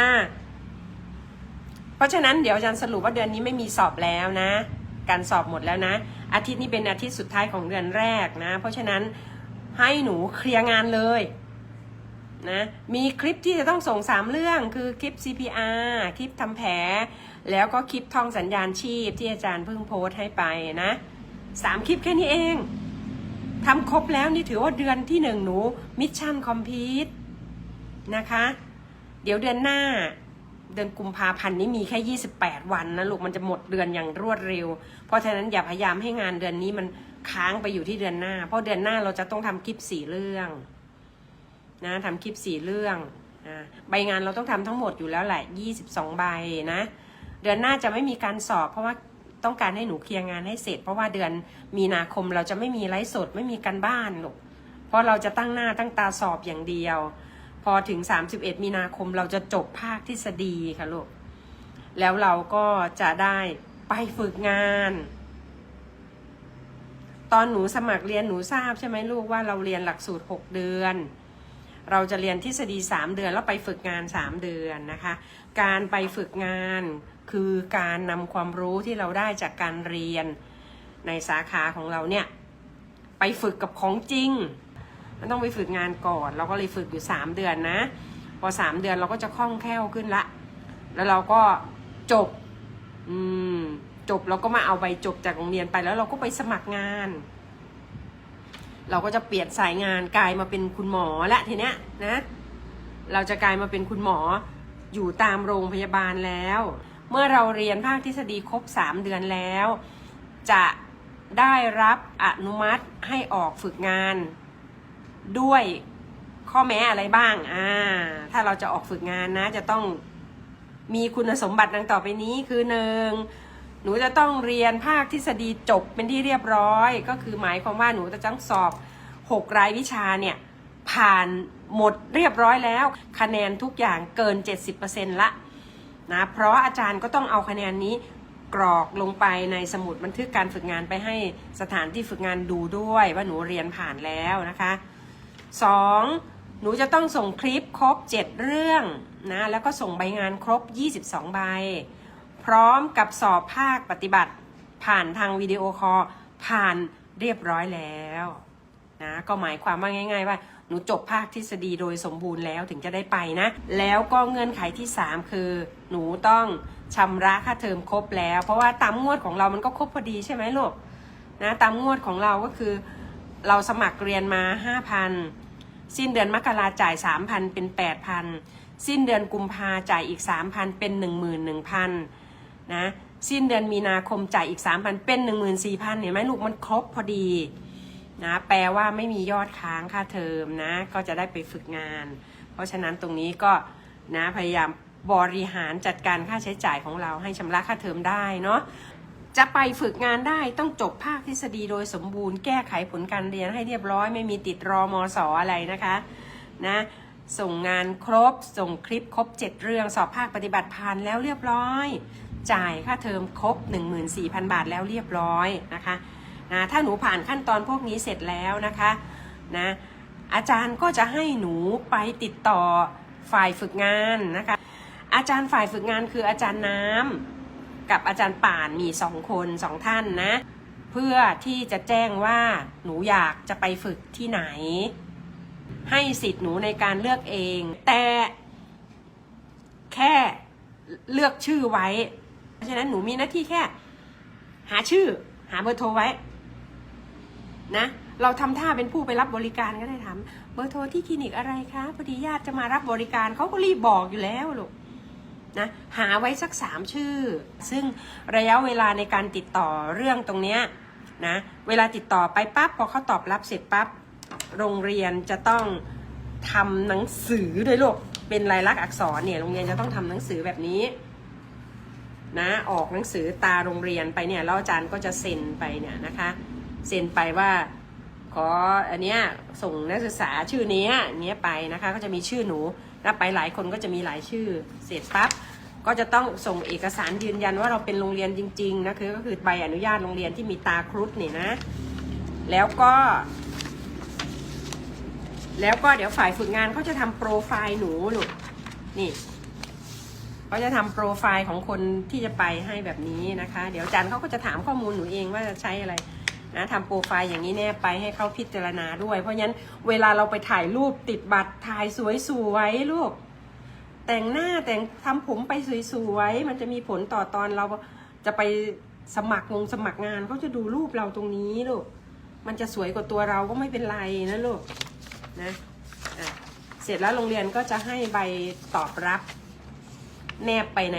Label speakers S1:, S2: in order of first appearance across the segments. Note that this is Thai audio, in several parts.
S1: อ่า เพราะฉะนั้นเดี๋ยวอาจารย์สรุปว่าเดือนนี้ไม่มีสอบแล้วนะ การสอบหมดแล้วนะ อาทิตย์นี้เป็นอาทิตย์สุดท้ายของเดือนแรกนะ เพราะฉะนั้นให้หนูเคลียร์งานเลยนะมีคลิปที่จะต้องส่งสามเรื่องคือคลิป CPR คลิปทำแผล แล้วก็คลิปท่องสัญญาณชีพที่อาจารย์เพิ่งโพสต์ให้ไปนะสามคลิปแค่นี้เองทำครบแล้วนี่ถือว่าเดือนที่หนึ่งหนูมิชชั่นคอมพลีทนะคะ เดี๋ยวเดือนหน้า เดือนกุมภาพันธ์นี้มีแค่ 28 วันนะลูกมันจะหมดเดือนอย่างรวดเร็ว เพราะฉะนั้นอย่าพยายามให้งานเดือนนี้มันค้างไปอยู่ที่เดือนหน้า เพราะเดือนหน้าเราจะต้องทำคลิปสี่เรื่องนะทำคลิปสี่เรื่องนะใบงานเราต้องทำทั้งหมดอยู่แล้วแหละ22 ใบนะ เดือนหน้าจะไม่มีการสอบ เพราะว่าต้องการให้หนูเคลียร์งานให้เสร็จ เพราะว่าเดือนมีนาคมเราจะไม่มีไลฟ์สดไม่มีการบ้านลูกเพราะเราจะตั้งหน้าตั้งตาสอบอย่างเดียว พอถึง 31 มีนาคมเราจะจบภาคทฤษฎีค่ะลูก แล้วเราก็จะได้ไปฝึกงาน ตอนหนูสมัครเรียนหนูทราบใช่ไหมลูกว่าเราเรียนหลักสูตร 6 เดือน เราจะเรียนทฤษฎี 3 เดือนแล้วไปฝึกงาน 3 เดือนนะคะ การไปฝึกงานคือการนำความรู้ที่เราได้จากการเรียนในสาขาของเราเนี่ย ไปฝึกกับของจริง มันต้องไปฝึกงานก่อน เราก็เลยฝึกอยู่ 3 เดือนนะ พอ 3 เดือนเราก็จะคล่องแคล่วขึ้นละ แล้วเราก็จบ อืม จบเราก็มาเอาใบจบจากโรงเรียนไปแล้วเราก็ไปสมัครงาน เราก็จะเปลี่ยนสายงานกลายมาเป็นคุณหมอละทีเนี้ยนะ เราจะกลายมาเป็นคุณหมออยู่ตามโรงพยาบาลแล้ว เมื่อเราเรียนภาคทฤษฎีครบ 3 เดือนแล้ว จะได้รับอนุมัติให้ออกฝึกงาน ด้วยข้อแม้อะไรบ้าง อ่า ถ้าเราจะออกฝึกงานนะ จะต้องมีคุณสมบัติดังต่อไปนี้คือหนึ่งหนูจะต้องเรียนภาคทฤษฎีจบเป็นที่เรียบร้อย ก็คือหมายความว่าหนูจะต้องสอบ 6 รายวิชาเนี่ย ผ่านหมดเรียบร้อยแล้ว คะแนนทุกอย่างเกิน 70%ละนะเพราะอาจารย์ก็ต้องเอาคะแนนนี้กรอกลงไปในสมุดบันทึกการฝึกงานไปให้สถานที่ฝึกงานดูด้วยว่าหนูเรียนผ่านแล้วนะคะ สองหนูจะต้องส่งคลิปครบ 7 เรื่องนะแล้วก็ส่งใบงานครบ 22 ใบ พร้อมกับสอบภาคปฏิบัติ ผ่านทางวิดีโอคอลผ่านเรียบร้อยแล้วนะก็หมายความว่าง่าย ๆ ว่าหนูจบภาคทฤษฎีโดยสมบูรณ์แล้วถึงจะได้ไปนะ แล้วก็เงื่อนไขที่ 3 คือ หนูต้องชำระค่าเทอมครบแล้ว เพราะว่าตามงวดของเรามันก็ครบพอดีใช่ไหมลูกนะตามงวดของเราก็คือ เราสมัครเรียนมา 5,000 สิ้นเดือนมกราจ่าย 3,000 เป็น 8,000 สิ้นเดือนกุมภาจ่ายอีก 3,000 เป็น 11,000นะสิ้นเดือนมีนาคมจ่ายอีก 3,000 เป็น 14,000เห็นไหมลูกมันครบพอดีนะแปลว่าไม่มียอดค้างค่าเทอมนะ ก็จะได้ไปฝึกงาน เพราะฉะนั้นตรงนี้ก็นะพยายามบริหารจัดการค่าใช้จ่ายของเราให้ชำระค่าเทอมได้เนาะ จะไปฝึกงานได้ต้องจบภาคทฤษฎีโดยสมบูรณ์แก้ไขผลการเรียนให้เรียบร้อย ไม่มีติดรอมอสออะไรนะคะนะส่งงานครบ ส่งคลิปครบ 7 เรื่องสอบภาคปฏิบัติผ่านแล้วเรียบร้อย จ่ายค่าเทอมครบ 14,000 บาทแล้วเรียบร้อยนะคะนะถ้าหนูผ่านขั้นตอนพวกนี้เสร็จแล้วนะคะนะอาจารย์ก็จะให้หนูไปติดต่อฝ่ายฝึกงานนะคะอาจารย์ฝ่ายฝึกงานคืออาจารย์น้ำ กับอาจารย์ป่านมีสองคนสองท่านนะ เพื่อที่จะแจ้งว่าหนูอยากจะไปฝึกที่ไหน ให้สิทธิ์หนูในการเลือกเอง แต่แค่เลือกชื่อไว้ เพราะฉะนั้นหนูมีหน้าที่แค่ หาชื่อ หาเบอร์โทรไว้ นะเราทำท่าเป็นผู้ไปรับบริการก็ได้ถามเบอร์โทรที่คลินิกอะไรคะพอดีญาติจะมารับบริการเขาก็รีบบอกอยู่แล้วลูก นะหาไว้สักสามชื่อ ซึ่งระยะเวลาในการติดต่อเรื่องตรงเนี้ยนะเวลาติดต่อไปปั๊บพอเขาตอบรับเสร็จปั๊บโรงเรียนจะต้องทำหนังสือด้วยลูกเป็นลายลักษณ์อักษรเนี่ยโรงเรียนจะต้องทำหนังสือแบบนี้นะออกหนังสือตาโรงเรียนไปเนี่ยแล้วอาจารย์ก็จะเซ็นไปเนี่ยนะคะเซ็นไปว่าขออันเนี้ยส่งนักศึกษาชื่อนี้เนี้ยไปนะคะก็จะมีชื่อหนู รับไปหลายคนก็จะมีหลายชื่อ เสร็จปั๊บก็จะต้องส่งเอกสารยืนยันว่าเราเป็นโรงเรียนจริงๆนะคือก็คือใบอนุญาตโรงเรียนที่มีตาครุฑนี่นะ แล้วก็ แล้วก็เดี๋ยวฝ่ายฝึกงานเขาจะทำโปรไฟล์หนูลูกนี่เขาจะทำโปรไฟล์ของคนที่จะไปให้แบบนี้นะคะ เดี๋ยวอาจารย์เขาก็จะถามข้อมูลหนูเองว่าจะใช้อะไร นะทำโปรไฟล์อย่างนี้แน่ไปให้เขาพิจารณาด้วย เพราะฉะนั้นเวลาเราไปถ่ายรูปติดบัตรถ่ายสวยๆลูก แต่งหน้าแต่งทำผมไปสวยๆมันจะมีผลต่อตอนเราจะไปสมัครงงสมัครงานเขาจะดูรูปเราตรงนี้ลูกมันจะสวยกว่าตัวเราก็ไม่เป็นไรนะลูกนะอะเสร็จแล้วโรงเรียนก็จะให้ใบตอบรับ แนบไปใน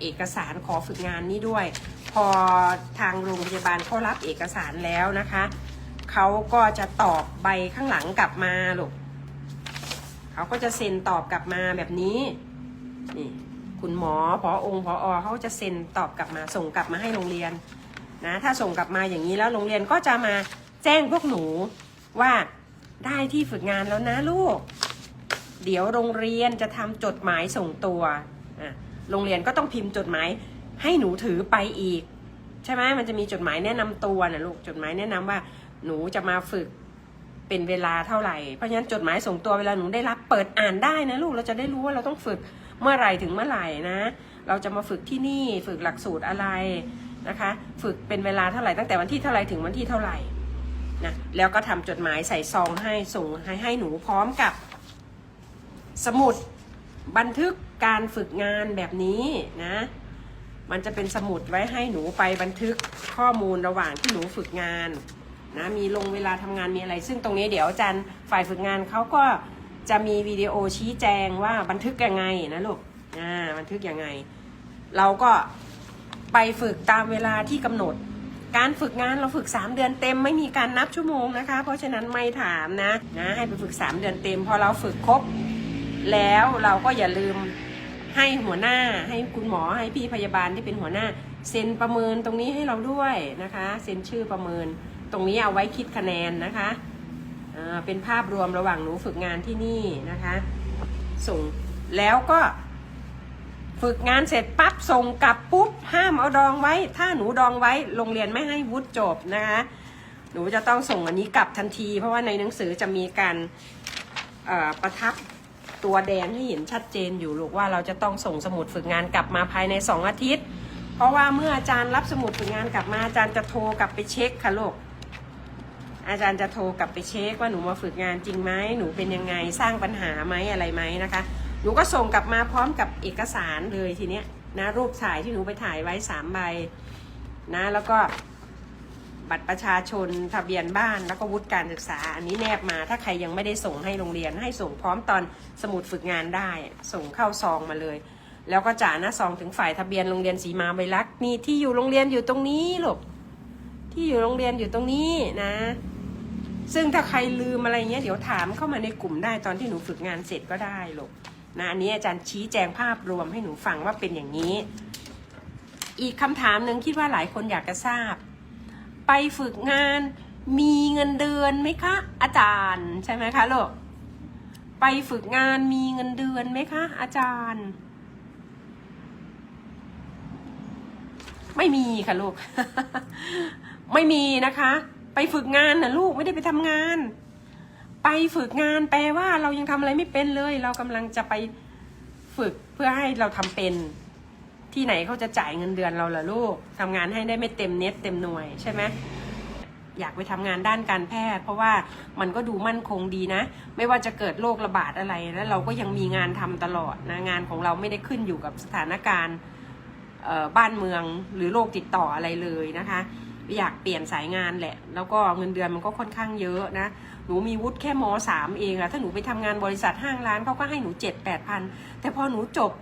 S1: เอกสารขอฝึกงานนี้ด้วย พอทางโรงพยาบาลเขารับเอกสารแล้วนะคะ เขาก็จะตอบใบข้างหลังกลับมาลูกเขาก็จะเซ็นตอบกลับมาแบบนี้นี่คุณหมอพอองค์พออเขาจะเซ็นตอบกลับมาส่งกลับมาให้โรงเรียนนะถ้าส่งกลับมาอย่างนี้แล้วโรงเรียนก็จะมาแจ้งพวกหนูว่าได้ที่ฝึกงานแล้วนะลูก เดี๋ยวโรงเรียนจะทำจดหมายส่งตัว โรงเรียนก็ต้องพิมพ์จดหมาย ให้หนูถือไปอีก ใช่ไหมมันจะมีจดหมายแนะนำตัวนะลูกจดหมายแนะนำว่า หนูจะมาฝึกเป็นเวลาเท่าไหร่เพราะฉะนั้นจดหมายส่งตัวเวลาหนูได้รับเปิดอ่านได้นะลูกเราจะได้รู้ว่าเราต้องฝึกเมื่อไหร่ถึงเมื่อไหร่นะ เราจะมาฝึกที่นี่ฝึกหลักสูตรอะไรนะคะ ฝึกเป็นเวลาเท่าไหร่ตั้งแต่วันที่เท่าไหร่ถึงวันที่เท่าไหร่นะแล้วก็ทำจดหมายใส่ซองให้ส่งให้ให้หนูพร้อมกับ สมุดบันทึกการฝึกงานแบบนี้นะ มันจะเป็นสมุดไว้ให้หนูไปบันทึกข้อมูลระหว่างที่หนูฝึกงานนะมีลงเวลาทำงานมีอะไร ซึ่งตรงนี้เดี๋ยวอาจารย์ฝ่ายฝึกงานเขาก็จะมีวิดีโอชี้แจงว่าบันทึกยังไงนะลูกอ่าบันทึกยังไง เราก็ไปฝึกตามเวลาที่กำหนด การฝึกงานเราฝึก 3 เดือนเต็มไม่มีการนับชั่วโมงนะคะ เพราะฉะนั้นไม่ถามนะนะให้ไปฝึก 3 เดือนเต็ม พอเราฝึกครบแล้วเราก็อย่าลืม ให้หัวหน้าให้คุณหมอให้พี่พยาบาลที่เป็นหัวหน้า เซ็นประเมินตรงนี้ให้เราด้วยนะคะ เซ็นชื่อประเมิน ตรงนี้เอาไว้คิดคะแนนนะคะเป็นภาพรวมระหว่างหนูฝึกงานที่นี่นะคะ ส่งแล้วก็ ฝึกงานเสร็จปั๊บส่งกลับปุ๊บห้ามเอาดองไว้ ถ้าหนูดองไว้โรงเรียนไม่ให้วุฒิจบนะคะ หนูจะต้องส่งอันนี้กลับทันที เพราะว่าในหนังสือจะมีการประทับ ตัวแดงให้เห็นชัดเจนอยู่ลูกว่าเราจะต้องส่งสมุดฝึกงานกลับมาภายในสองอาทิตย์ เพราะว่าเมื่ออาจารย์รับสมุดฝึกงานกลับมาอาจารย์จะโทรกลับไปเช็คค่ะลูกอาจารย์จะโทรกลับไปเช็คว่าหนูมาฝึกงานจริงไหมหนูเป็นยังไงสร้างปัญหาไหมอะไรไหมนะคะ หนูก็ส่งกลับมาพร้อมกับเอกสารเลยทีเนี้ยนะรูปถ่ายที่หนูไปถ่ายไว้สามใบนะแล้วก็ บัตรประชาชนทะเบียนบ้านแล้วก็วุฒิการศึกษา อันนี้แนบมาถ้าใครยังไม่ได้ส่งให้โรงเรียน ให้ส่งพร้อมตอนสมุดฝึกงานได้ ส่งเข้าซองมาเลย แล้วก็จ่าหน้าซองถึงฝ่ายทะเบียนโรงเรียนสีมาใบลักนี่ที่อยู่โรงเรียนอยู่ตรงนี้หลูกที่อยู่โรงเรียนอยู่ตรงนี้นะ ซึ่งถ้าใครลืมอะไรเงี้ยเดี๋ยวถามเข้ามาในกลุ่มได้ตอนที่หนูฝึกงานเสร็จก็ได้หลูกนะอันนี้อาจารย์ชี้แจงภาพรวมให้หนูฟังว่าเป็นอย่างนี้ อีกคำถามหนึ่งคิดว่าหลายคนอยากจะทราบ ไปฝึกงานมีเงินเดือนไหมคะ อาจารย์ใช่ไหมคะลูกไปฝึกงานมีเงินเดือนไหมคะ อาจารย์ ไม่มีค่ะลูก ไม่มีนะคะ ไปฝึกงานนะลูกไม่ได้ไปทำงาน ไปฝึกงานแปลว่าเรายังทำอะไรไม่เป็นเลย เรากำลังจะไปฝึกเพื่อให้เราทำเป็น ที่ไหนเขาจะจ่ายเงินเดือนเราล่ะลูกทำงานให้ได้ไม่เต็มเน็ตเต็มหน่วยใช่ไหมอยากไปทำงานด้านการแพทย์ เพราะว่ามันก็ดูมั่นคงดีนะ ไม่ว่าจะเกิดโรคระบาดอะไรแล้วเราก็ยังมีงานทำตลอดนะงานของเราไม่ได้ขึ้นอยู่กับสถานการณ์บ้านเมืองหรือโรคติดต่ออะไรเลยนะคะ อยากเปลี่ยนสายงานแหละ แล้วก็เงินเดือนมันก็ค่อนข้างเยอะนะหนูมีวุฒิแค่มสามเองอะถ้าหนูไปทำงานบริษัทห้างร้านเขาก็ให้หนูเจ็ดแปดพันแต่พอหนูจบ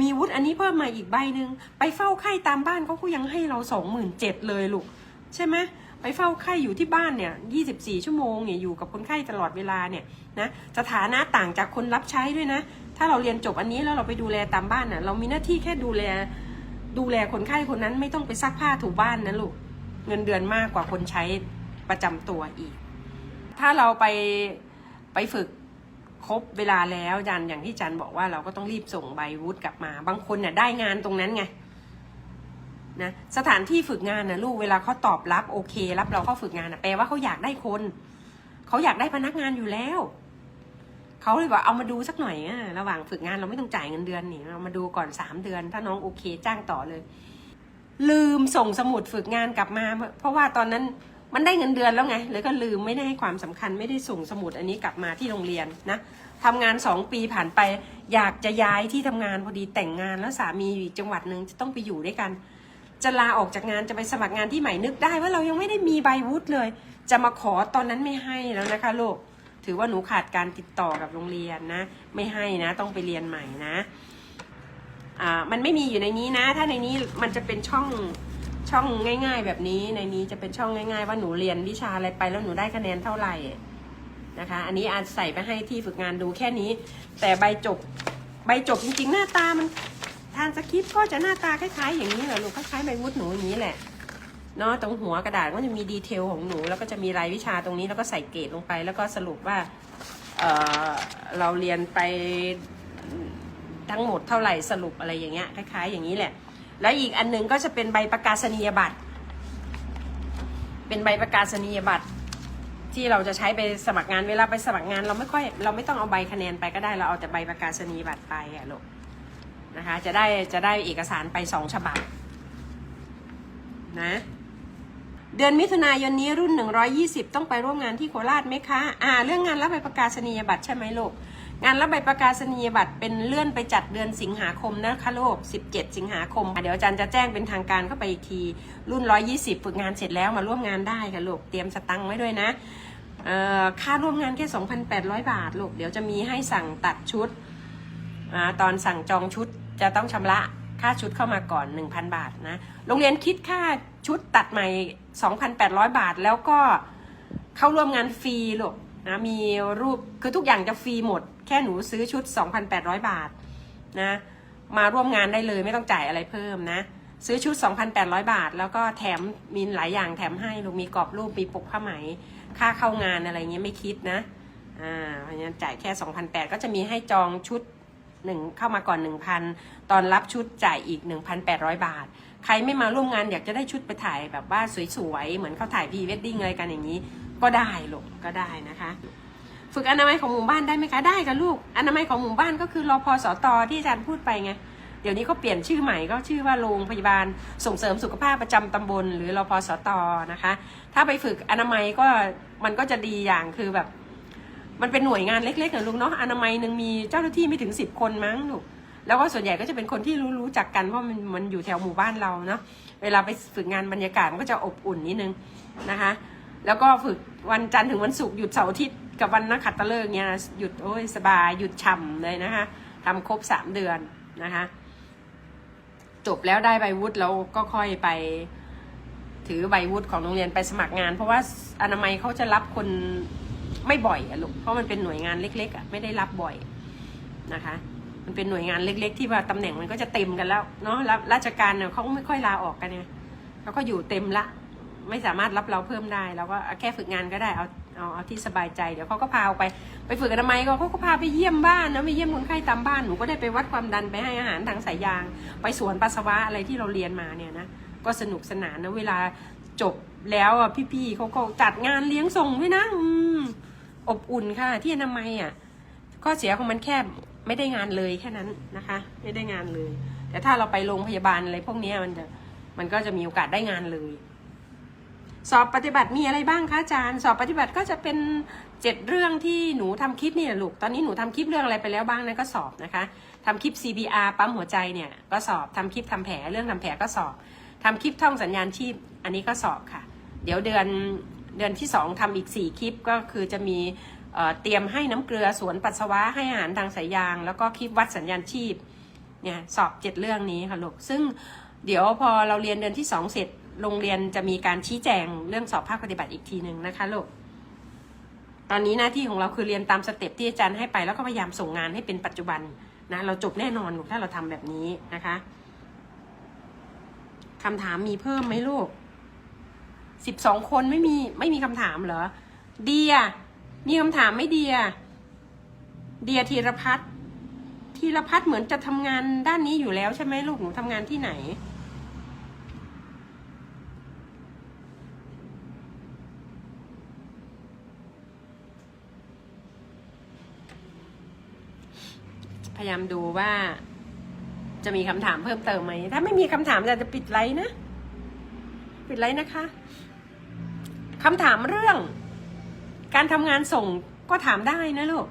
S1: มีวุฒิอันนี้เพิ่มมาอีกใบหนึ่งไปเฝ้าไข้ตามบ้านเขาก็ยังให้เราสองหมื่นเจ็ดเลยลูกใช่ไหมไปเฝ้าไข้อยู่ที่บ้านเนี่ยยี่สิบสี่ชั่วโมงเนี่ยอยู่กับคนไข้ตลอดเวลาเนี่ยนะสถานะต่างจากคนรับใช้ด้วยนะ ถ้าเราเรียนจบอันนี้แล้วเราไปดูแลตามบ้านน่ะเรามีหน้าที่แค่ดูแลดูแลคนไข้คนนั้นไม่ต้องไปซักผ้าถูบ้านนะลูกเงินเดือนมากกว่าคนใช้ประจำตัวอีก ถ้าเราไปไปฝึก ครบเวลาแล้วจันอย่างที่จันบอกว่าเราก็ต้องรีบส่งใบวุฒิกลับมา บางคนเนี่ยได้งานตรงนั้นไงนะสถานที่ฝึกงานนะลูกเวลาเขาตอบรับโอเค รับเราเข้าฝึกงานนะแปลว่าเขาอยากได้คนเขาอยากได้พนักงานอยู่แล้วเขาเลยบอกเอามาดูสักหน่อยอะระหว่างฝึกงานเราไม่ต้องจ่ายเงินเดือนนี่เรามาดูก่อนสามเดือน ถ้าน้องโอเค จ้างต่อเลย ลืมส่งสมุดฝึกงานกลับมา เพราะว่าตอนนั้น มันได้เงินเดือนแล้วไงเลยก็ลืมไม่ได้ให้ความสำคัญไม่ได้ส่งสมุดอันนี้กลับมาที่โรงเรียนนะทำงานสองปีผ่านไป อยากจะย้ายที่ทำงานพอดีแต่งงานแล้วสามีอยู่จังหวัดหนึ่งจะต้องไปอยู่ด้วยกัน จะลาออกจากงานจะไปสมัครงานที่ใหม่นึกได้ว่าเรายังไม่ได้มีใบวุฒิเลย จะมาขอตอนนั้นไม่ให้แล้วนะคะลูกถือว่าหนูขาดการติดต่อกับโรงเรียนนะ ไม่ให้นะ ต้องไปเรียนใหม่นะอ่ามันไม่มีอยู่ในนี้นะ ถ้าในนี้มันจะเป็นช่อง ช่องง่าย ๆ แบบนี้ในนี้จะเป็นช่องง่าย ๆ ว่าหนูเรียนวิชาอะไรไปแล้วหนูได้คะแนนเท่าไหร่นะคะ อันนี้อาจใส่ไปให้ที่ฝึกงานดูแค่นี้ แต่ใบจบใบจบจริงๆ หน้าตามันทานสคริปต์ก็จะหน้าตาคล้ายๆ อย่างนี้แหละลูกคล้ายๆใบวุฒิหนูอย่างนี้แหละเนาะตรงหัวกระดาษก็จะมีดีเทลของหนู แล้วก็จะมีรายวิชาตรงนี้แล้วก็ใส่เกรดลงไป แล้วก็สรุปว่าเออเราเรียนไปทั้งหมดเท่าไหร่สรุปอะไรอย่างเงี้ยคล้าย ๆ อย่างนี้แหละ แล้วอีกอันหนึงก็จะเป็นใบประกาศนียบัตร เป็นใบประกาศนียบัตร ที่เราจะใช้ไปสมัครงานเวลาไปสมัครงาน เราไม่ค่อยเราไม่ต้องเอาใบคะแนนไปก็ได้เราเอาแต่ใบประกาศนียบัตรไปอะลูกนะคะจะได้จะได้เอกสารไปสองฉบับนะเดือนมิถุนายนนี้รุ่น 120 ต้องไปร่วมงานที่โคราชไหมคะ อ่า เรื่องงานรับใบประกาศนียบัตรใช่ไหมลูก งานรับใบประกาศนียบัตรเป็นเลื่อนไปจัดเดือนสิงหาคมนะคะลูก 17 สิงหาคม เดี๋ยวอาจารย์จะแจ้งเป็นทางการเข้าไปอีกที รุ่น 120 ฝึกงานเสร็จแล้วมาร่วมงานได้ค่ะลูก เตรียมสตังค์ไว้ด้วยนะค่าร่วมงานแค่ 2,800 บาทลูก เดี๋ยวจะมีให้สั่งตัดชุดอตอนสั่งจองชุดจะต้องชำระค่าชุดเข้ามาก่อน 1,000 บาทนะ โรงเรียนคิดค่าชุดตัดใหม่ 2,800 บาทแล้วก็เข้าร่วมงานฟรีลูกนะมีรูปคือทุกอย่างจะฟรีหมด ค่หนูซื้อชุด 2,800 บาทนะ มาร่วมงานได้เลยไม่ต้องจ่ายอะไรเพิ่มนะ ซื้อชุด 2,800 บาท แล้วก็แถมมีหลายอย่างแถมให้ลูกมีกรอบรูปมีปกผ้าไหม ค่าเข้างานอะไรเงี้ยไม่คิดนะอ่าเพราะฉะนั้นจ่ายแค่ 2,800 ก็จะมีให้จองชุดหนึ่งเข้ามาก่อน 1,000 ตอนรับชุดจ่ายอีก 1,800 บาท ใครไม่มาร่วมงานอยากจะได้ชุดไปถ่ายแบบว่าสวยๆ เหมือนเขาถ่ายพรีเวดดิ้งอะไรกันอย่างนี้ ก็ได้ลูกก็ได้นะคะ ฝึกอนามัยของหมู่บ้านได้ไหมคะได้ค่ะลูก อนามัยของหมู่บ้านก็คือรอพอสตที่อาจารย์พูดไปไงเดี๋ยวนี้ก็เปลี่ยนชื่อใหม่ก็ชื่อว่าโรงพยาบาลส่งเสริมสุขภาพประจำตำบล หรือรอพอสตนะคะ ถ้าไปฝึกอนามัยก็มันก็จะดีอย่างคือแบบ มันเป็นหน่วยงานเล็กๆนะลูกเนาะอนามัยหนึ่งมีเจ้าหน้าที่ไม่ถึงสิบคนมั้งลูกแล้วก็ส่วนใหญ่ก็จะเป็นคนที่รู้รู้จักกันเพราะมันมันอยู่แถวหมู่บ้านเราเนาะเวลาไปฝึกงานบรรยากาศมันก็จะอบอุ่นนิดนึงนะคะ แล้วก็ฝึกวันจันทร์ถึงวันศุกร์หยุดเสาร์อาทิตย์ กับวันนักขัตฤกษ์เนี่ยหยุดโอ้ยสบายหยุดฉ่ำเลยนะคะทำครบสามเดือนนะคะจบแล้วได้ใบวุฒิแล้วก็ค่อยไปถือใบวุฒิของโรงเรียนไปสมัครงาน เพราะว่าอนามัยเขาจะรับคนไม่บ่อยอะลูกเพราะมันเป็นหน่วยงานเล็กๆอะไม่ได้รับบ่อยนะคะ มันเป็นหน่วยงานเล็ก ๆ ที่ว่าตำแหน่งมันก็จะเต็มกันแล้วเนาะรับราชการเนี่ยเขาไม่ค่อยลาออกกันเนี่ยเขาก็อยู่เต็มละ ไม่สามารถรับเราเพิ่มได้เราก็แค่ฝึกงานก็ได้เอา เอาเอาที่สบายใจเดี๋ยวเขาก็พาไป ไปฝึกอนามัยก็เขาก็พาไปเยี่ยมบ้านนะไปเยี่ยมคนไข้ตามบ้านหนูก็ได้ไปวัดความดันไปให้อาหารทางสายยาง ไปสวนปัสสาวะอะไรที่เราเรียนมาเนี่ยนะก็สนุกสนานนะเวลาจบแล้วอะพี่ๆเขาก็จัดงานเลี้ยงส่งด้วยนะอืมอบอุ่นค่ะ ที่อนามัยอะข้อเสียของมันแค่ไม่ได้งานเลยแค่นั้นนะคะ ไม่ได้งานเลย แต่ถ้าเราไปโรงพยาบาลอะไรพวกนี้มันจะมันก็จะมีโอกาสได้งานเลย สอบปฏิบัติมีอะไรบ้างคะอาจารย์ สอบปฏิบัติก็จะเป็นเจ็ดเรื่องที่หนูทำคลิปนี่แหละลูก ตอนนี้หนูทำคลิปเรื่องอะไรไปแล้วบ้างนะก็สอบนะคะทำคลิป CPR ปั๊มหัวใจเนี่ยก็สอบทำคลิปทำแผลเรื่องทำแผลก็สอบทำคลิปท่องสัญญาณชีพ อันนี้ก็สอบค่ะ เดี๋ยวเดือนเดือนที่สองทำอีกสี่คลิปก็คือจะมีเตรียมให้น้ำเกลือสวนปัสสาวะให้อาหารทางสายยาง แล้วก็คลิปวัดสัญญาณชีพเนี่ยสอบเจ็ดเรื่องนี้ค่ะลูกซึ่งเดี๋ยวพอเราเรียนเดือนที่สองเสร็จ โรงเรียนจะมีการชี้แจงเรื่องสอบภาคปฏิบัติอีกทีหนึ่งนะคะลูก ตอนนี้หน้าที่ของเราคือเรียนตามสเต็ปที่อาจารย์ให้ไป แล้วก็พยายามส่งงานให้เป็นปัจจุบันนะเราจบแน่นอนถ้าเราทำแบบนี้นะคะคำถามมีเพิ่มไหมลูกสิบสองคนไม่มีไม่มีคำถามเหรอ เดีย มีคำถามไหม่เดีย เดียธีรพัฒน์ธีรพัฒน์เหมือนจะทำงานด้านนี้อยู่แล้วใช่ไหมลูกหนูทำงานที่ไหน ยายามดูว่า จะมีคำถามเพิ่มเติมไหม ถ้าไม่มีคำถามอาจาจะปิดไลน์นะ ปิดไลน์นะคะคำถามเรื่อง การทำงานส่งก็ถามได้นะลูก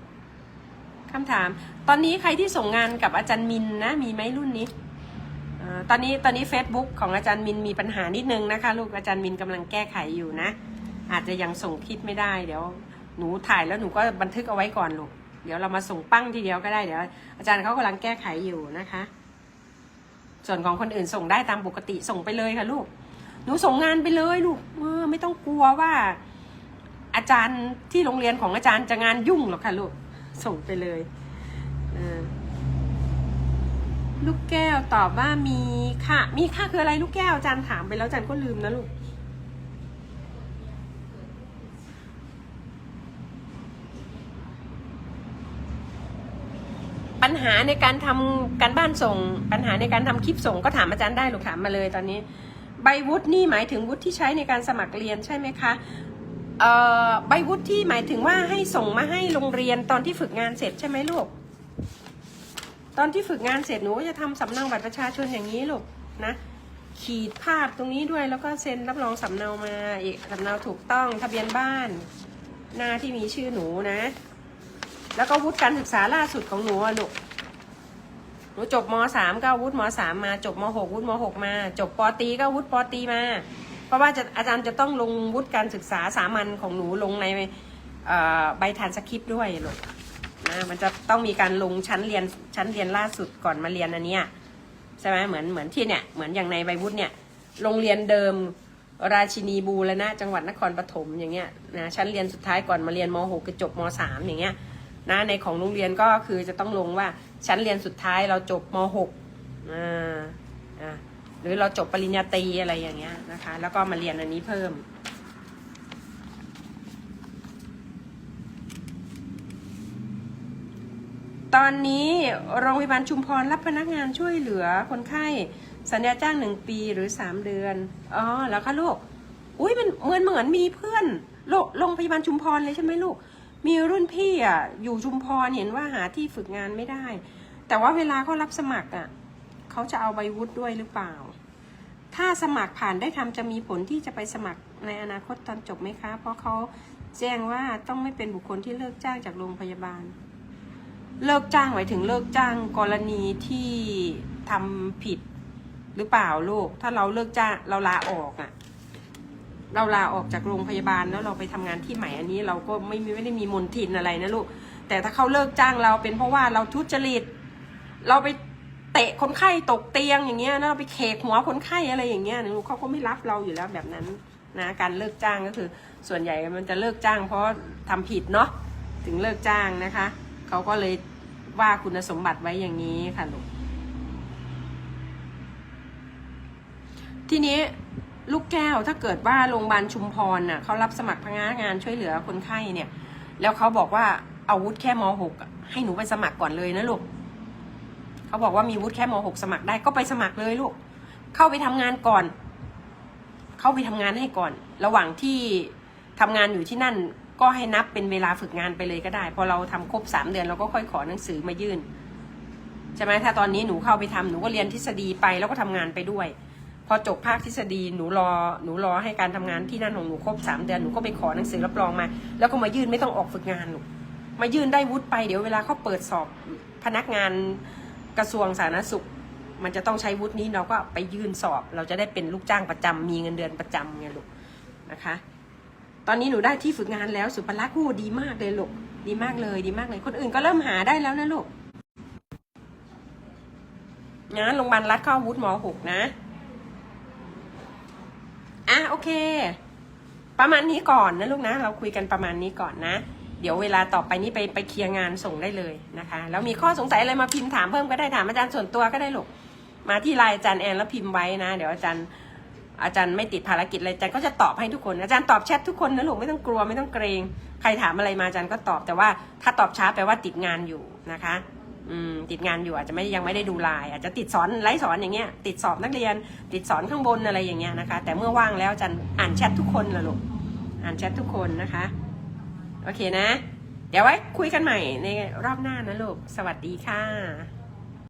S1: คำถาม ตอนนี้ใครที่ส่งงานกับอาจารย์มินนะ มีไหมรุ่นนี้ตอนนี้ตอนนี้ Facebook ของอาจารย์มินมีปัญหานิดนึงนะคะ ลูกอาจารย์มินกำลังแก้ไขอยู่นะ อาจจะยังส่งคลิปไม่ได้เดี๋ยว หนูถ่ายแล้วหนูก็บันทึกเอาไว้ก่อนลูก เดี๋ยวเรามาส่งปั้งทีเดียวก็ได้เดี๋ยวอาจารย์เขากำลังแก้ไขอยู่นะคะ ส่วนของคนอื่นส่งได้ตามปกติส่งไปเลยค่ะลูก หนูส่งงานไปเลยลูกเออไม่ต้องกลัวว่า อาจารย์ที่โรงเรียนของอาจารย์จะงานยุ่งหรอกค่ะลูก ส่งไปเลยเออลูกแก้วตอบว่ามีค่ะ มีค่ะคืออะไรลูกแก้วอาจารย์ถามไปแล้วอาจารย์ก็ลืมนะลูก ปัญหาในการทำการบ้านส่ง ปัญหาในการทำคลิปส่งก็ถามอาจารย์ได้ลูกถามมาเลยตอนนี้ ใบวุฒินี่หมายถึงวุฒิที่ใช้ในการสมัครเรียนใช่ไหมคะใบวุฒิที่หมายถึงว่าให้ส่งมาให้โรงเรียนตอนที่ฝึกงานเสร็จใช่ไหมลูก ตอนที่ฝึกงานเสร็จหนูก็จะทำสำเนาบัตรประชาชนอย่างนี้ลูกนะขีดภาพตรงนี้ด้วยแล้วก็เซ็นรับรองสำเนามาอีกสำเนาถูกต้องทะเบียนบ้าน หน้าที่มีชื่อหนูนะ แล้วก็วุฒิการศึกษาล่าสุดของหนูอะลูกหนูจบมสามก็วุฒิมสามมา จบมหกวุฒิมหกมา จบปตีก็วุฒิปตีมา เพราะว่าจะอาจารย์จะต้องลงวุฒิการศึกษาสามัญของหนูลงในใบทานสคริปต์ด้วยลูกนะมันจะต้องมีการลงชั้นเรียนชั้นเรียนล่าสุดก่อนมาเรียนอันเนี้ยใช่ไหมเหมือนเหมือนที่เนี่ยเหมือนอย่างในใบวุฒิเนี่ยโรงเรียนเดิมราชินีบูรณะจังหวัดนครปฐมอย่างเงี้ยนะชั้นเรียนสุดท้ายก่อนมาเรียนมหกคือจบมสามอย่างเงี้ย นะในของโรงเรียนก็คือจะต้องลงว่าชั้นเรียนสุดท้ายเราจบม .6 อ่าอ่าหรือเราจบปริญญาตรีอะไรอย่างเงี้ยนะคะ แล้วก็มาเรียนอันนี้เพิ่ม ตอนนี้โรงพยาบาลชุมพรรับพนักงานช่วยเหลือคนไข้สัญญาจ้างหนึ่งปีหรือสามเดือน อ๋อ แล้วคะลูก อุ้ยมันเหมือนเหมือนมีเพื่อนโรโรงพยาบาลชุมพรเลยใช่ไหมลูก มีรุ่นพี่อะอยู่ชุมพรเห็นว่าหาที่ฝึกงานไม่ได้ แต่ว่าเวลาเขารับสมัครอะเขาจะเอาใบวุฒิด้วยหรือเปล่า ถ้าสมัครผ่านได้ทำจะมีผลที่จะไปสมัครในอนาคตตอนจบไหมคะ เพราะเขาแจ้งว่าต้องไม่เป็นบุคคลที่เลิกจ้างจากโรงพยาบาล เลิกจ้างหมายถึงเลิกจ้างกรณีที่ทำผิดหรือเปล่าลูก ถ้าเราเลิกจ้างเราลาออกอะ เราลาออกจากโรงพยาบาลแล้วเราไปทำงานที่ใหม่อันนี้ เราก็ไม่มีไม่ได้มีมนทินอะไรนะลูก แต่ถ้าเขาเลิกจ้างเราเป็นเพราะว่าเราทุจริต เราไปเตะคนไข้ตกเตียงอย่างเงี้ยนะเราไปเคกหัวคนไข้อะไรอย่างเงี้ยนะลูกเขาก็ไม่รับเราอยู่แล้วแบบนั้นนะการเลิกจ้างก็คือ ส่วนใหญ่มันจะเลิกจ้าง เพราะทำผิดเนาะถึงเลิกจ้างนะคะเขาก็เลยว่าคุณสมบัติไว้อย่างนี้ค่ะลูกทีนี้ ลูกแก้วถ้าเกิดว่าโรงพยาบาลชุมพรน่ะเขารับสมัครพนักงานช่วยเหลือคนไข้เนี่ย แล้วเขาบอกว่าเอาวุฒิแค่มหกให้หนูไปสมัครก่อนเลยนะลูกเขาบอกว่ามีวุฒิแค่มหกสมัครได้ก็ไปสมัครเลยลูก เข้าไปทำงานก่อน เข้าไปทำงานให้ก่อน ระหว่างที่ทำงานอยู่ที่นั่นก็ให้นับเป็นเวลาฝึกงานไปเลยก็ได้ พอเราทำครบสามเดือนเราก็ค่อยขอหนังสือมายื่นใช่ไหมถ้าตอนนี้หนูเข้าไปทำหนูก็เรียนทฤษฎีไปแล้วก็ทำงานไปด้วย พอจบภาคทฤษฎีหนูรอหนูรอให้การทำงานที่นั่นของหนูครบสามเดือนหนูก็ไปขอหนังสือรับรองมา แล้วก็มายื่นไม่ต้องออกฝึกงานหนูมายื่นได้วุฒิไปเดี๋ยวเวลาเขาเปิดสอบพนักงานกระทรวงสาธารณสุข มันจะต้องใช้วุฒินี้เราก็ไปยื่นสอบ เราจะได้เป็นลูกจ้างประจำมีเงินเดือนประจำไงลูกนะคะ ตอนนี้หนูได้ที่ฝึกงานแล้วสุภลักษณ์โอ้ดีมากเลยลูกดีมากเลยดีมากเลยคนอื่นก็เริ่มหาได้แล้วนะลูกงั้นโรงพยาบาลรัฐเข้าอาวุธมหกนะ อะโอเค ประมาณนี้ก่อนนะลูกนะ เราคุยกันประมาณนี้ก่อนนะ เดี๋ยวเวลาต่อไปนี้ไปไปเคลียร์งานส่งได้เลยนะคะ แล้วมีข้อสงสัยอะไรมาพิมพ์ถามเพิ่มก็ได้ถามอาจารย์ส่วนตัวก็ได้ลูก มาที่ไลน์อาจารย์แอนแล้วพิมพ์ไว้นะ เดี๋ยวอาจารย์อาจารย์ไม่ติดภารกิจอะไรอาจารย์ก็จะตอบให้ทุกคน อาจารย์ตอบแชททุกคนนะลูกไม่ต้องกลัวไม่ต้องเกรง ใครถามอะไรมาอาจารย์ก็ตอบแต่ว่าถ้าตอบช้าแปลว่าติดงานอยู่นะคะ ติดงานอยู่อาจจะไม่ยังไม่ได้ดูไลน์อาจจะติดสอนไลฟ์สอนอย่างเงี้ยติดสอบนักเรียน ติดสอนข้างบนอะไรอย่างเงี้ยนะคะ แต่เมื่อว่างแล้วจันอ่านแชททุกคนละลูกอ่านแชททุกคนนะคะ โอเคนะ เดี๋ยวไว้คุยกันใหม่ในรอบหน้านะลูก สวัสดีค่ะ